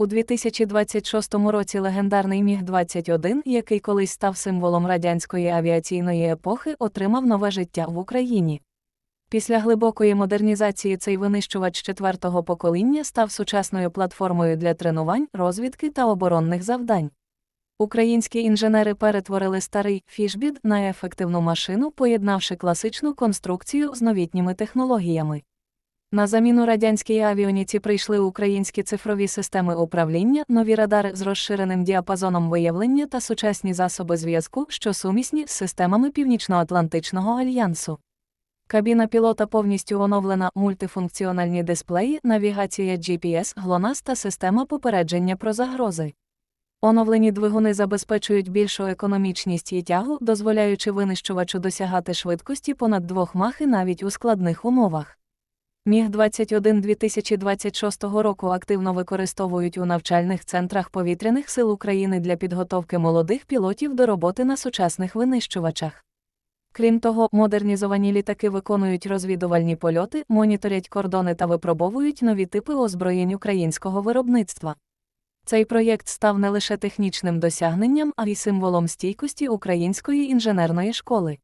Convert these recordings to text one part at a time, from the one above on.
У 2026 році легендарний Міг-21, який колись став символом радянської авіаційної епохи, отримав нове життя в Україні. Після глибокої модернізації цей винищувач четвертого покоління став сучасною платформою для тренувань, розвідки та оборонних завдань. Українські інженери перетворили старий фішбід на ефективну машину, поєднавши класичну конструкцію з новітніми технологіями. На заміну радянській авіоніці прийшли українські цифрові системи управління, нові радари з розширеним діапазоном виявлення та сучасні засоби зв'язку, що сумісні з системами Північноатлантичного альянсу. Кабіна пілота повністю оновлена, мультифункціональні дисплеї, навігація GPS, GLONASS та система попередження про загрози. Оновлені двигуни забезпечують більшу економічність і тягу, дозволяючи винищувачу досягати швидкості понад 2 махи навіть у складних умовах. Міг-21 2026 року активно використовують у навчальних центрах повітряних сил України для підготовки молодих пілотів до роботи на сучасних винищувачах. Крім того, модернізовані літаки виконують розвідувальні польоти, моніторять кордони та випробовують нові типи озброєнь українського виробництва. Цей проєкт став не лише технічним досягненням, а й символом стійкості української інженерної школи.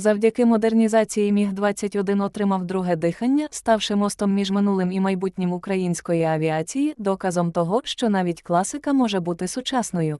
Завдяки модернізації Міг-21 отримав друге дихання, ставши мостом між минулим і майбутнім української авіації, доказом того, що навіть класика може бути сучасною.